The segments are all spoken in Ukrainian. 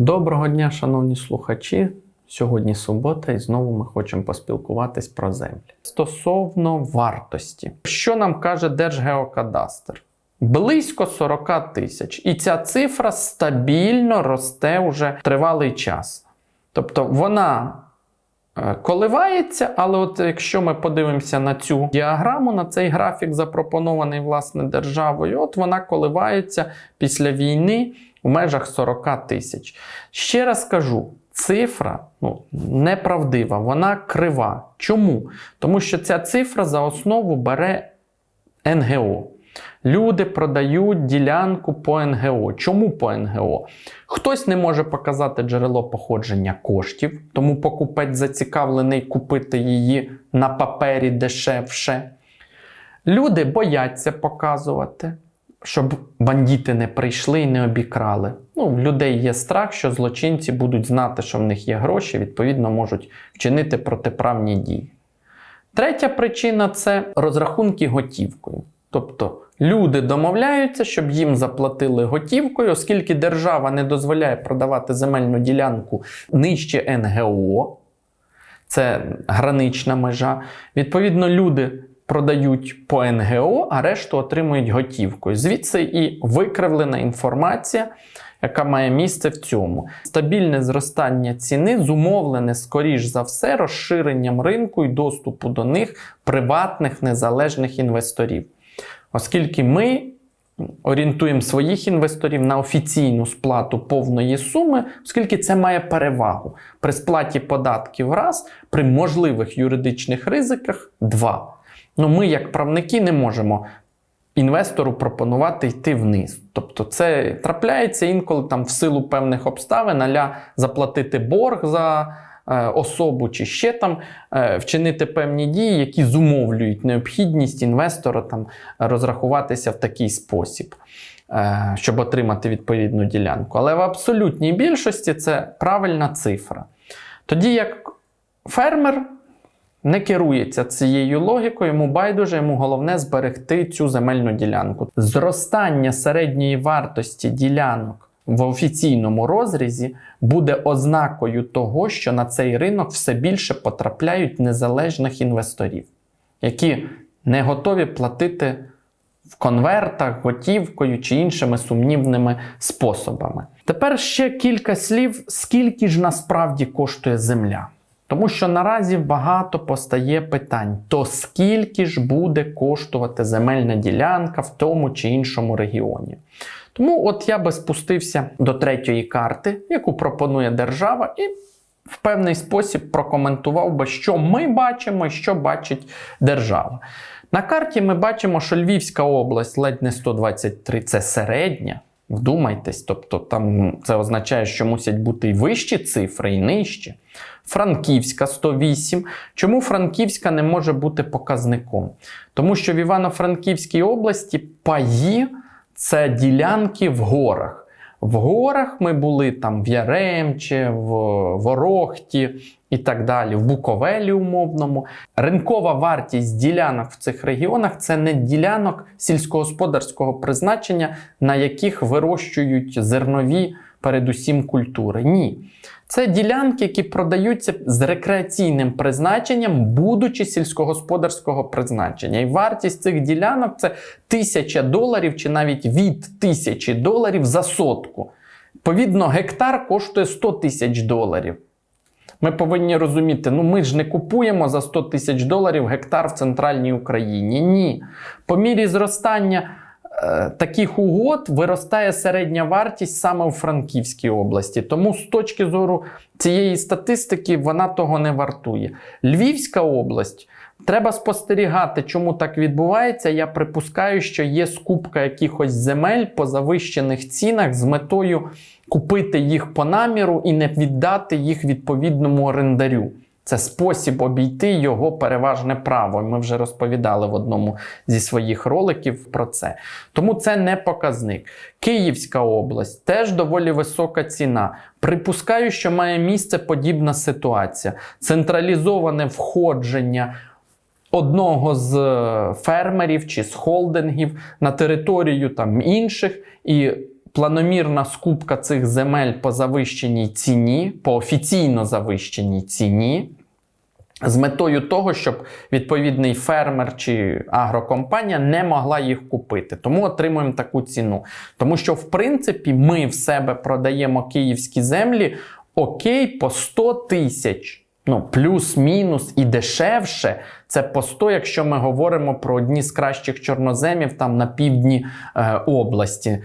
Доброго дня, шановні слухачі. Сьогодні субота, і знову ми хочемо поспілкуватись про землі. Стосовно вартості, що нам каже Держгеокадастр? Близько 40 тисяч. І ця цифра стабільно росте вже тривалий час. Тобто вона коливається, але от якщо ми подивимося на цю діаграму, на цей графік, запропонований власне державою, от вона коливається після війни в межах 40 тисяч. Ще раз кажу. Цифра ну, неправдива, вона крива. Чому? Тому що ця цифра за основу бере НГО. Люди продають ділянку по НГО. Чому по НГО? Хтось не може показати джерело походження коштів, тому покупець зацікавлений купити її на папері дешевше. Люди бояться показувати, щоб бандити не прийшли і не обікрали. Ну, в людей є страх, що злочинці будуть знати, що в них є гроші, відповідно, можуть вчинити протиправні дії. Третя причина це розрахунки готівкою. Тобто люди домовляються, щоб їм заплатили готівкою, оскільки держава не дозволяє продавати земельну ділянку нижче НГО, це гранична межа. Відповідно, люди продають по НГО, а решту отримують готівкою. Звідси і викривлена інформація, яка має місце в цьому. Стабільне зростання ціни зумовлене, скоріш за все, розширенням ринку і доступу до них приватних незалежних інвесторів. Оскільки ми орієнтуємо своїх інвесторів на офіційну сплату повної суми, оскільки це має перевагу при сплаті податків раз, при можливих юридичних ризиках два. Ну, ми, як правники, не можемо інвестору пропонувати йти вниз. Тобто, це трапляється інколи там в силу певних обставин, аля заплатити борг за особу чи ще там е, вчинити певні дії, які зумовлюють необхідність інвестора там розрахуватися в такий спосіб. е, Щоб отримати відповідну ділянку. Але в абсолютній більшості це правильна цифра. Тоді як фермер не керується цією логікою, йому байдуже, йому головне зберегти цю земельну ділянку. Зростання середньої вартості ділянок в офіційному розрізі буде ознакою того, що на цей ринок все більше потрапляють незалежних інвесторів, які не готові платити в конвертах, готівкою чи іншими сумнівними способами. Тепер ще кілька слів, скільки ж насправді коштує земля. Тому що наразі багато постає питань: то скільки ж буде коштувати земельна ділянка в тому чи іншому регіоні? Тому от я би спустився до третьої карти, яку пропонує держава, і в певний спосіб прокоментував би, що ми бачимо і що бачить держава. На карті ми бачимо, що Львівська область ледь не 123 це середня. Вдумайтесь, тобто там це означає, що мусять бути і вищі цифри, і нижчі. Франківська 108. Чому Франківська не може бути показником? Тому що в Івано-Франківській області паї це ділянки в горах. В горах ми були там в Яремче, в Ворохті і так далі, в Буковелі умовному. Ринкова вартість ділянок в цих регіонах це не ділянок сільськогосподарського призначення, на яких вирощують зернові, передусім культури. Ні. Це ділянки, які продаються з рекреаційним призначенням, будучи сільськогосподарського призначення. І вартість цих ділянок це тисяча доларів чи навіть від тисячі доларів за сотку. Відповідно, гектар коштує 100 тисяч доларів. Ми повинні розуміти, ну ми ж не купуємо за 100 тисяч доларів гектар в центральній Україні. Ні. По мірі зростання таких угод виростає середня вартість саме у Франківській області. Тому з точки зору цієї статистики вона того не вартує. Львівська область. Треба спостерігати, чому так відбувається. Я припускаю, що є скупка якихось земель по завищених цінах з метою купити їх по наміру і не віддати їх відповідному орендарю. Це спосіб обійти його переважне право. Ми вже розповідали в одному зі своїх роликів про це. Тому це не показник. Київська область теж доволі висока ціна. Припускаю, що має місце подібна ситуація. Централізоване входження одного з е, фермерів чи з холдингів на територію там інших і планомірна скупка цих земель по завищеній ціні, по офіційно завищеній ціні. З метою того, щоб відповідний фермер чи агрокомпанія не могла їх купити. Тому отримуємо таку ціну. Тому що, в принципі, ми в себе продаємо київські землі окей по 100 тисяч. Ну, плюс-мінус і дешевше. Це по 100, якщо ми говоримо про одні з кращих чорноземів там на півдні е, області.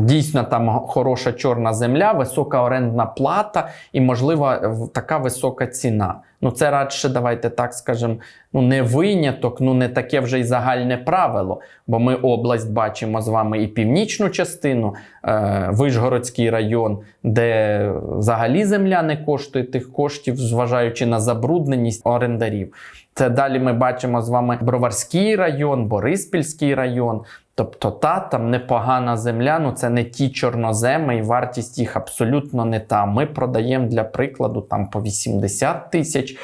Дійсно, там хороша чорна земля, висока орендна плата і, можливо, така висока ціна. Ну, це радше, давайте так скажемо, ну не виняток, ну не таке вже й загальне правило. Бо ми область бачимо з вами і північну частину, е, Вишгородський район, де взагалі земля не коштує тих коштів, зважаючи на забрудненість орендарів. Це далі ми бачимо з вами Броварський район, Бориспільський район. Тобто та там непогана земля, ну це не ті чорноземи, і вартість їх абсолютно не та. Ми продаємо для прикладу там по 80 тисяч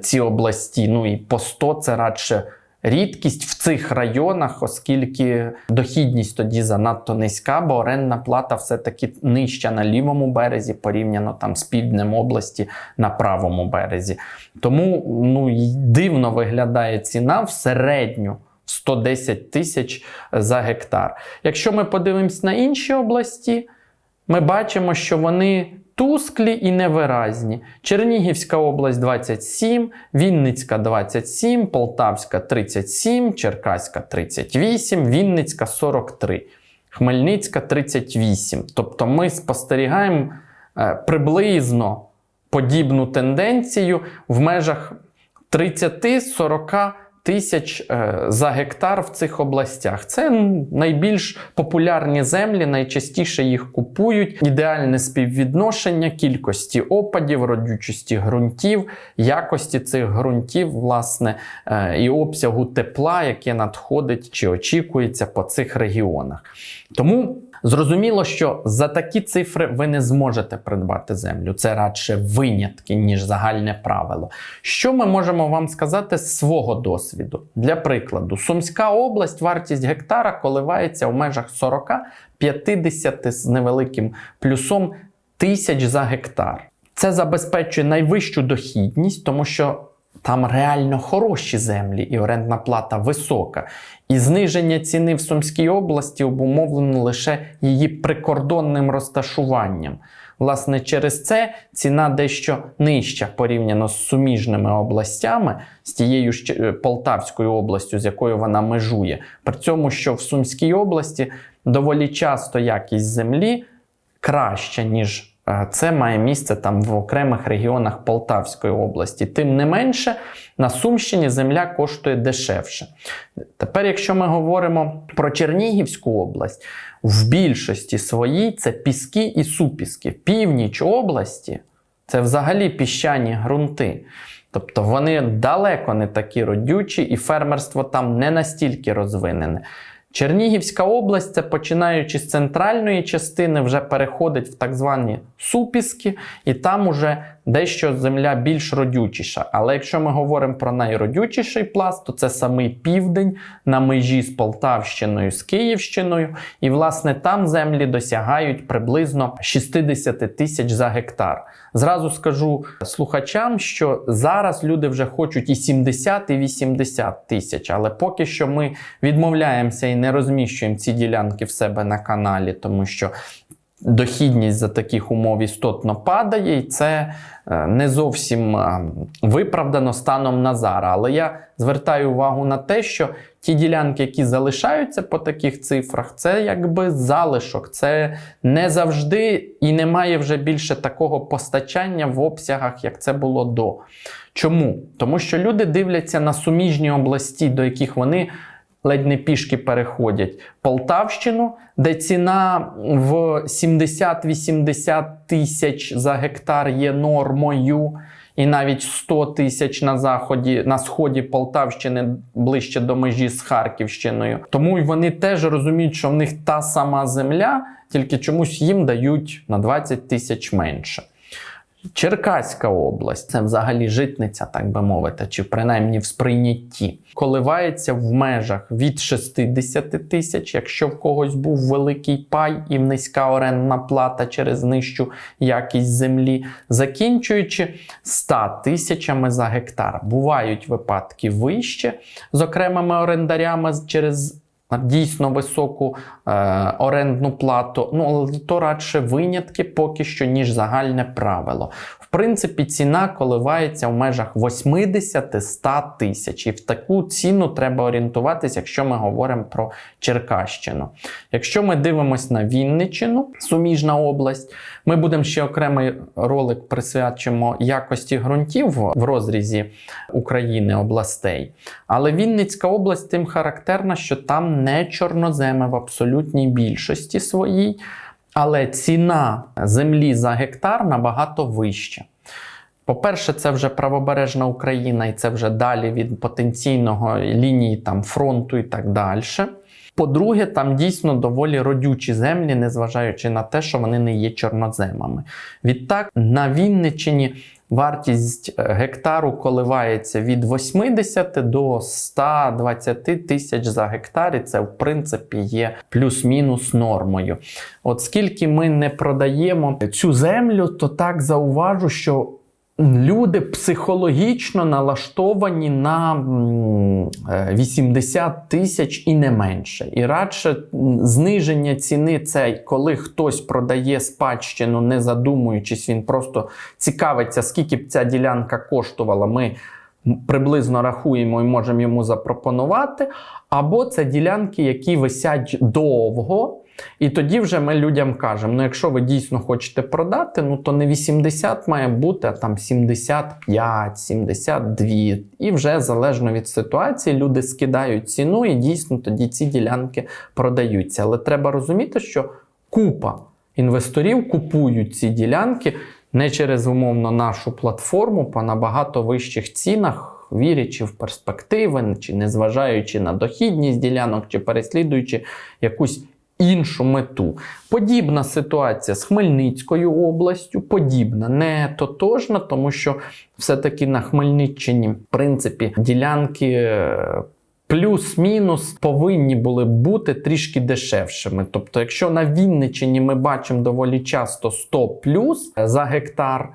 ці області. Ну і по 100 це радше рідкість в цих районах, оскільки дохідність тоді занадто низька, бо орендна плата все-таки нижча на лівому березі, порівняно там з півднем області на правому березі. Тому ну, дивно виглядає ціна в середню. 110 тисяч за гектар. Якщо ми подивимось на інші області, ми бачимо, що вони тусклі і невиразні. Чернігівська область 27, Вінницька 27, Полтавська 37, Черкаська 38, Вінницька 43, Хмельницька 38. Тобто ми спостерігаємо е, приблизно подібну тенденцію в межах 30-40 тисяч е, за гектар в цих областях. Це найбільш популярні землі, найчастіше їх купують. Ідеальне співвідношення кількості опадів, родючості ґрунтів, якості цих ґрунтів, власне, е, і обсягу тепла, яке надходить чи очікується по цих регіонах. Тому Зрозуміло, що за такі цифри ви не зможете придбати землю. Це радше винятки, ніж загальне правило. Що ми можемо вам сказати з свого досвіду? Для прикладу, Сумська область, вартість гектара коливається в межах 40-50 з невеликим плюсом тисяч за гектар. Це забезпечує найвищу дохідність, тому що там реально хороші землі і орендна плата висока. І зниження ціни в Сумській області обумовлено лише її прикордонним розташуванням. Власне, через це ціна дещо нижча порівняно з суміжними областями, з тією ж Полтавською областю, з якою вона межує. При цьому, що в Сумській області доволі часто якість землі краща, ніж е, це має місце там в окремих регіонах Полтавської області. Тим не менше, на Сумщині земля коштує дешевше. Тепер, якщо ми говоримо про Чернігівську область, в більшості своїй це піски і супіски. Північ області це взагалі піщані ґрунти. Тобто вони далеко не такі родючі, і фермерство там не настільки розвинене. Чернігівська область, це починаючи з центральної частини, вже переходить в так звані супіски, і там уже дещо земля більш родючіша. Але якщо ми говоримо про найродючіший пласт, то це самий південь на межі з Полтавщиною, з Київщиною. І, власне, там землі досягають приблизно 60 тисяч за гектар. Зразу скажу слухачам, що зараз люди вже хочуть і 70, і 80 тисяч, але поки що ми відмовляємося і не розміщуємо ці ділянки в себе на каналі, тому що дохідність за таких умов істотно падає, і це е, не зовсім е, виправдано станом на зараз. Але я звертаю увагу на те, що ті ділянки, які залишаються по таких цифрах, це якби залишок. Це не завжди і немає вже більше такого постачання в обсягах, як це було до. Чому? Тому що люди дивляться на суміжні області, до яких вони ледь не пішки переходять. Полтавщину, де ціна в 70-80 тисяч за гектар є нормою. І навіть 100 тисяч на заході, на сході Полтавщини ближче до межі з Харківщиною. Тому й вони теж розуміють, що в них та сама земля, тільки чомусь їм дають на 20 тисяч менше. Черкаська область це взагалі житниця, так би мовити, чи принаймні в сприйнятті. Коливається в межах від 60 тисяч, якщо в когось був великий пай і низька орендна плата через нижчу якість землі, закінчуючи 100 тисячами за гектар. Бувають випадки вище з окремими орендарями через дійсно високу е, орендну плату. Ну, але то радше винятки поки що, ніж загальне правило. В принципі, ціна коливається в межах 80-100 тисяч. І в таку ціну треба орієнтуватися, якщо ми говоримо про Черкащину. Якщо ми дивимося на Вінниччину, суміжна область, ми будемо ще окремий ролик присвячимо якості ґрунтів в розрізі України областей. Але Вінницька область тим характерна, що там не чорноземе в абсолютній більшості своїй, але ціна землі за гектар набагато вища. По-перше, це вже правобережна Україна, і це вже далі від потенційного лінії там, фронту і так далі. По-друге, там дійсно доволі родючі землі, незважаючи на те, що вони не є чорноземами. Відтак, на Вінниччині вартість е, гектару коливається від 80 до 120 тисяч за гектар, і це в принципі є плюс-мінус нормою. От скільки ми не продаємо цю землю, то так зауважу, що люди психологічно налаштовані на 80 тисяч і не менше. І радше зниження ціни це коли хтось продає спадщину, не задумуючись, він просто цікавиться, скільки б ця ділянка коштувала. Ми приблизно рахуємо і можемо йому запропонувати. Або це ділянки, які висять довго. І тоді вже ми людям кажемо: ну, якщо ви дійсно хочете продати, ну то не 80 має бути, а там 75, 72. І вже залежно від ситуації, люди скидають ціну, і дійсно тоді ці ділянки продаються. Але треба розуміти, що купа інвесторів купують ці ділянки не через умовно нашу платформу по набагато вищих цінах. Вірячи в перспективи, чи незважаючи на дохідність ділянок, чи переслідуючи якусь іншу мету. Подібна ситуація з Хмельницькою областю, подібна, не тотожна, тому що все-таки на Хмельниччині, в принципі, ділянки. е, Плюс-мінус повинні були бути трішки дешевшими. Тобто, якщо на Вінниччині ми бачимо доволі часто 100 плюс за гектар,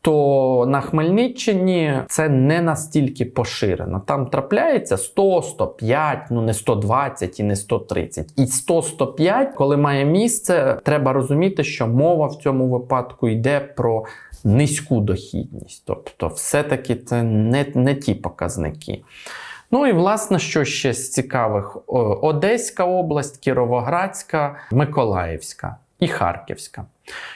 то на Хмельниччині це не настільки поширено. Там трапляється 100, 105, ну не 120 і не 130. І 100-105, коли має місце, треба розуміти, що мова в цьому випадку йде про низьку дохідність. Тобто, все-таки це не, не ті показники. Ну і власне, що ще з цікавих: Одеська область, Кіровоградська, Миколаївська і Харківська.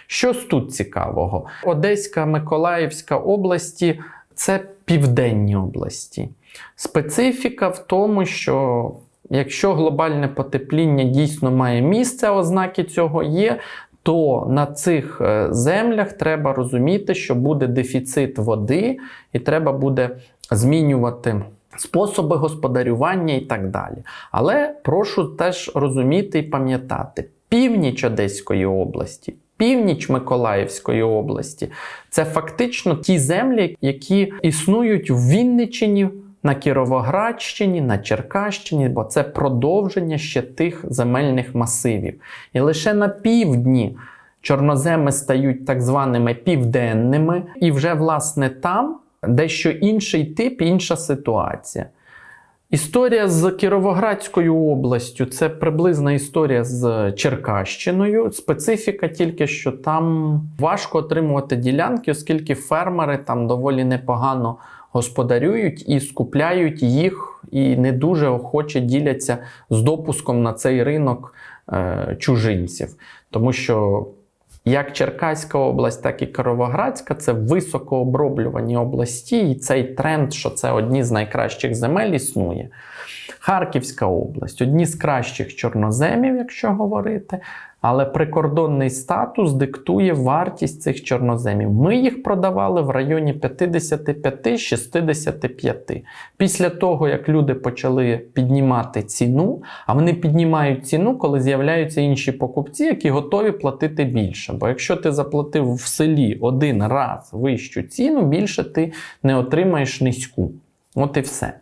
Що тут цікавого? Одеська, Миколаївська області це південні області. Специфіка в тому, що якщо глобальне потепління дійсно має місце, ознаки цього є. То на цих е, землях треба розуміти, що буде дефіцит води, і треба буде змінювати способи господарювання і так далі. Але прошу теж розуміти і пам'ятати, північ Одеської області, північ Миколаївської області це фактично ті землі, які існують в Вінниччині. На Кіровоградщині, на Черкащині, бо це продовження ще тих земельних масивів. І лише на півдні чорноземи стають так званими південними, і вже власне там дещо інший тип, інша ситуація. Історія з Кіровоградською областю це приблизна історія з Черкащиною. Специфіка тільки, що там важко отримувати ділянки, оскільки фермери там доволі непогано господарюють і скупляють їх, і не дуже охоче діляться з допуском на цей ринок е, чужинців. Тому що як Черкаська область, так і Кировоградська це високооброблювані області, і цей тренд, що це одні з найкращих земель, існує. Харківська область одні з кращих чорноземів, якщо говорити. Але прикордонний статус диктує вартість цих чорноземів. Ми їх продавали в районі 55-65. Після того, як люди почали піднімати ціну, а вони піднімають ціну, коли з'являються інші покупці, які готові платити більше. Бо якщо ти заплатив в селі один раз вищу ціну, більше ти не отримаєш низьку. От і все.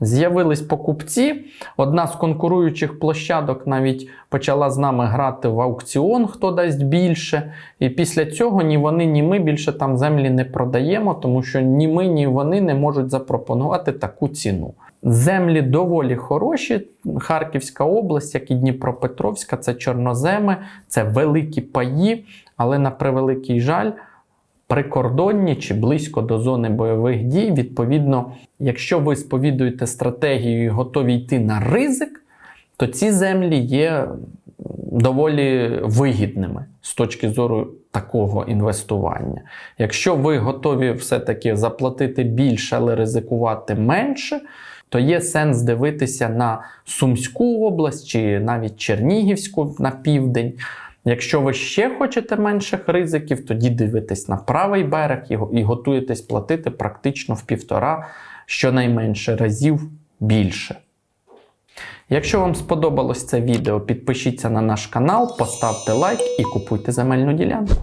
З'явились покупці. Одна з конкуруючих площадок навіть почала з нами грати в аукціон, хто дасть більше. І після цього ні вони, ні ми більше там землі не продаємо, тому що ні ми, ні вони не можуть запропонувати таку ціну. Землі доволі хороші. Харківська область, як і Дніпропетровська, це чорноземи, це великі паї, але на превеликий жаль прикордонні чи близько до зони бойових дій. Відповідно, якщо ви сповідуєте стратегію і готові йти на ризик, то ці землі є доволі вигідними з точки зору такого інвестування. Якщо ви готові все-таки заплатити більше, але ризикувати менше, то є сенс дивитися на Сумську область чи навіть Чернігівську на південь. Якщо ви ще хочете менших ризиків, тоді дивитесь на правий берег і, готуєтесь платити практично в півтора, щонайменше разів більше. Якщо вам сподобалось це відео, підпишіться на наш канал, поставте лайк і купуйте земельну ділянку.